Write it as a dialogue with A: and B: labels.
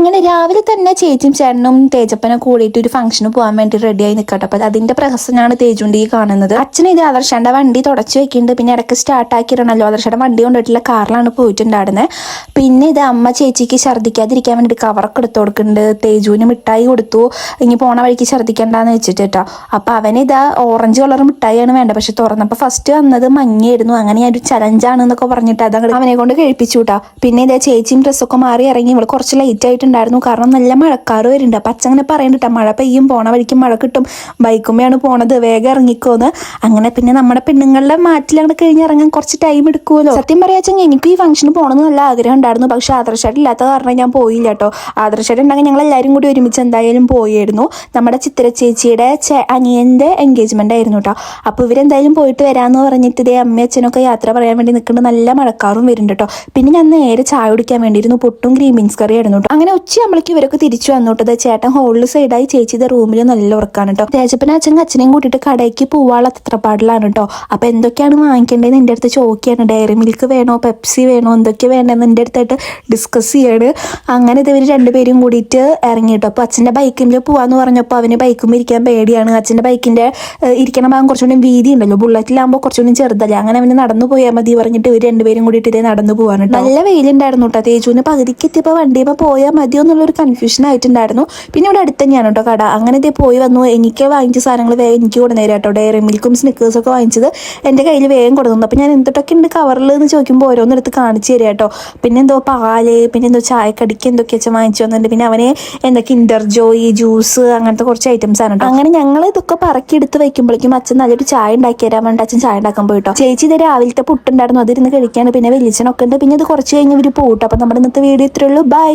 A: അങ്ങനെ രാവിലെ തന്നെ ചേച്ചിയും ചേട്ടനും തേജപ്പനെ കൂടിയിട്ട് ഒരു ഫംഗ്ഷന് പോകാൻ വേണ്ടി റെഡിയായി നിൽക്കട്ടെ അപ്പോൾ അതിന്റെ പ്രഹസനാണ് തേജുണ്ടി കാണുന്നത്. അച്ഛൻ ഇത് ആദർശന്റെ വണ്ടി തുടച്ചു വെക്കുന്നുണ്ട് പിന്നെ ഇടയ്ക്ക് സ്റ്റാർട്ട് ആക്കിയിടണല്ലോ. ആദർശയുടെ വണ്ടി കൊണ്ടിട്ടുള്ള കാറിലാണ് പോയിട്ടുണ്ടായിരുന്നത് പിന്നെ ഇത് അമ്മ ചേച്ചിക്ക് ഛർദ്ദിക്കാതിരിക്കാൻ വേണ്ടി കവറൊക്കെ എടുത്തു കൊടുക്കുന്നുണ്ട്. തേജുവിന് മിഠായി കൊടുത്തു. ഇനി പോണ വഴിക്ക് ഛർദ്ദിക്കണ്ടെന്ന് വെച്ചിട്ട് കേട്ടോ അപ്പോൾ അവന് ഇതാ ഓറഞ്ച് കളർ മിഠായിയാണ് വേണ്ടത്. പക്ഷെ തുറന്നപ്പോൾ ഫസ്റ്റ് വന്നത് മഞ്ഞയായിരുന്നു. അങ്ങനെ ഒരു ചലഞ്ചാണ് എന്നൊക്കെ പറഞ്ഞിട്ട് അത് അവനെ കൊണ്ട് കഴിപ്പിച്ചു കേട്ടോ പിന്നെ ഇതേ ചേച്ചിയും ഡ്രസ്സൊക്കെ മാറി ഇറങ്ങി. ഇവൾ കുറച്ച് ലേറ്റ് ആയിട്ടുണ്ടായിരുന്നു കാരണം നല്ല മഴക്കാറ് വരുന്നുണ്ട്. അപ്പം അച്ഛൻ അങ്ങനെ പറയുന്നുണ്ട് മഴ പെയ്യും പോണ വഴിക്ക് മഴ കിട്ടും. ബൈക്കുമ്മയാണ് പോണത്. വേഗം ഇറങ്ങിക്കോന്ന് അങ്ങനെ പിന്നെ നമ്മുടെ പെണ്ണുങ്ങളുടെ മാറ്റിലങ്ങനെ കഴിഞ്ഞ് ഇറങ്ങാൻ കുറച്ച് ടൈം എടുക്കുമല്ലോ സത്യം പറയാച്ചെങ്കിൽ എനിക്ക് ഈ ഫംഗ്ഷന് പോകണമെന്ന് നല്ല ആഗ്രഹം ഉണ്ടായിരുന്നു. പക്ഷെ ആദർശായിട്ട് ഇല്ലാത്ത കാരണം ഞാൻ പോയില്ല കേട്ടോ ആദർശായിട്ട് ഉണ്ടെങ്കിൽ ഞങ്ങൾ എല്ലാവരും കൂടി ഒരുമിച്ച് എന്തായാലും പോയായിരുന്നു നമ്മുടെ ചിത്ര ചേച്ചിയുടെ അനിയന്റെ എൻഗേജ്മെന്റ് ആയിരുന്നു കേട്ടോ അപ്പോൾ ഇവരെന്തായാലും പോയിട്ട് വരാമെന്ന് പറഞ്ഞിട്ട് ഇതേ അമ്മയും അച്ഛനൊക്കെ യാത്ര പറയാൻ വേണ്ടി നിൽക്കുന്നുണ്ട് നല്ല മഴക്കാറും വരുന്നുണ്ട് കേട്ടോ പിന്നെ ഞാൻ നേരെ ചായ കുടിക്കാൻ വേണ്ടിയിരുന്നു. പൊട്ടും ഗ്രീൻ ബീൻസ് കറി ആയിരുന്നു കേട്ടോ അങ്ങനെ ഉച്ചയാകുമ്പോഴേക്ക് ഇവരൊക്കെ തിരിച്ചു വന്നോട്ടത് ചേട്ടൻ ഹോളിൽ സൈഡായി ചേച്ചിയുടെ റൂമിൽ നല്ല ഉറക്കാണ് കേട്ടോ. തേജപ്പന അച്ഛനും അച്ഛനെയും കൂട്ടിയിട്ട് കടയ്ക്ക് പോവാനുള്ള തത്രപ്പാടിലാണ് കേട്ടോ. അപ്പൊ എന്തൊക്കെയാണ് വാങ്ങിക്കേണ്ടത് എന്റെ അടുത്ത് ചോക്കിയാണ് ഡയറി മിൽക്ക് വേണോ പെപ്സി വേണോ എന്തൊക്കെ വേണ്ടതെന്ന് എന്റെ അടുത്തായിട്ട് ഡിസ്കസ് ചെയ്യാണ്. അങ്ങനെ ഇവർ രണ്ടുപേരും കൂടിയിട്ട് ഇറങ്ങി കേട്ടോ. അപ്പോൾ അച്ഛന്റെ ബൈക്കിൽ പോവാന്ന് പറഞ്ഞപ്പോൾ അവന് ബൈക്കും ഇരിക്കാൻ പേടിയാണ്. അച്ഛന്റെ ബൈക്കിന്റെ ഇരിക്കണ ഭാഗം കുറച്ചുകൂടി വീതി ഉണ്ടല്ലോ. ബുള്ളറ്റിലാകുമ്പോൾ കുറച്ചുകൂടി ചെറുതല്ലേ. അങ്ങനെ അവന് നടന്നു പോയാൽ മതി പറഞ്ഞിട്ട് ഇവർ രണ്ടുപേരും കൂടിയിട്ട് ഇതേ നടന്നു പോവാണ് നല്ല വെയിലുണ്ടായിരുന്നു കേട്ടോ തേജുവിന്. പകുതിക്ക് എത്തിയപ്പോൾ വണ്ടിയപ്പോൾ പോയാൽ മതിയോ എന്നുള്ളൊരു കൺഫ്യൂഷൻ ആയിട്ടുണ്ടായിരുന്നു. പിന്നെ ഇവിടെ അടുത്ത് തന്നെയാണ് കേട്ടോ കട. അങ്ങനെ ഇതേ പോയി വന്നു. എനിക്ക് വാങ്ങിച്ച സാധനങ്ങൾ വേഗം എനിക്ക് കൊടുന്നേരം കേട്ടോ. ഡയറി മിൽക്കും സ്നിക്കേഴ്സൊക്കെ വാങ്ങിച്ചത് എന്റെ കയ്യിൽ വേഗം കൊടുക്കുന്നു അപ്പോൾ ഞാൻ എന്തൊക്കെ ഉണ്ട് കവറിൽ എന്ന് ചോദിക്കുമ്പോൾ ഓരോന്നെടുത്ത് കാണിച്ചു തരിക കേട്ടോ. പിന്നെ എന്തോ പാൽ പിന്നെ എന്തോ ചായക്കടിക്ക് എന്തൊക്കെ വെച്ചാൽ വാങ്ങിച്ചു വന്നിട്ടുണ്ട് പിന്നെ അവനെ എന്തൊക്കെ കിൻഡർ ജോയി ജ്യൂസ് അങ്ങനത്തെ കുറച്ച് ഐറ്റംസ് ആണ് കേട്ടോ. അങ്ങനെ ഞങ്ങൾ ഇതൊക്കെ പറക്കി എടുത്ത് വെക്കുമ്പോഴേക്കും അച്ഛൻ നല്ലൊരു ചായ ഉണ്ടാക്കി തരാൻ വേണ്ടി അച്ഛൻ ചായ ഉണ്ടാക്കാൻ പോയിട്ടോ ചേച്ചി ഇത് രാവിലത്തെ പുട്ടുണ്ടായിരുന്നു. അതിരുന്ന് കഴിക്കാണ്. പിന്നെ വലിയച്ഛനൊക്കെ ഉണ്ട്. പിന്നെ ഇത് കുറച്ച് കഴിഞ്ഞ് ഇവർ പോകട്ടോ അപ്പം നമ്മുടെ ഇന്നത്തെ വീഡിയോ ഇത്രയുള്ളൂ ബൈ